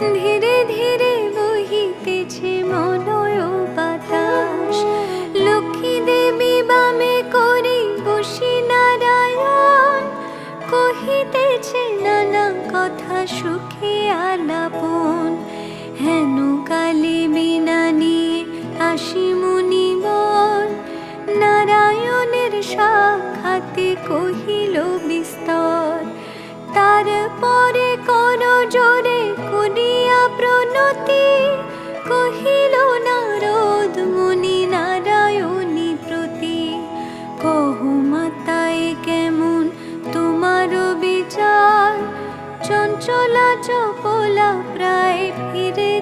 ধীরে ধীরে বহিতেছে মনয় বাতাস লক্ষ্মী দেবী বামে করি বসি নারায়ণ। কহিতেছে, নানা কথা সুখে আলাপন হেন কালে বিনা নিয়ে আসি মুনিগণ। নারায়ণের সাক্ষাতে কহিল বিস্তর তারপরে কর জয় মিনতি কহিল নারদ নারায়ণী প্রতি কহু মাতাই কেমন তোমার বিচার? চঞ্চলা চপলা প্রায় ফিরে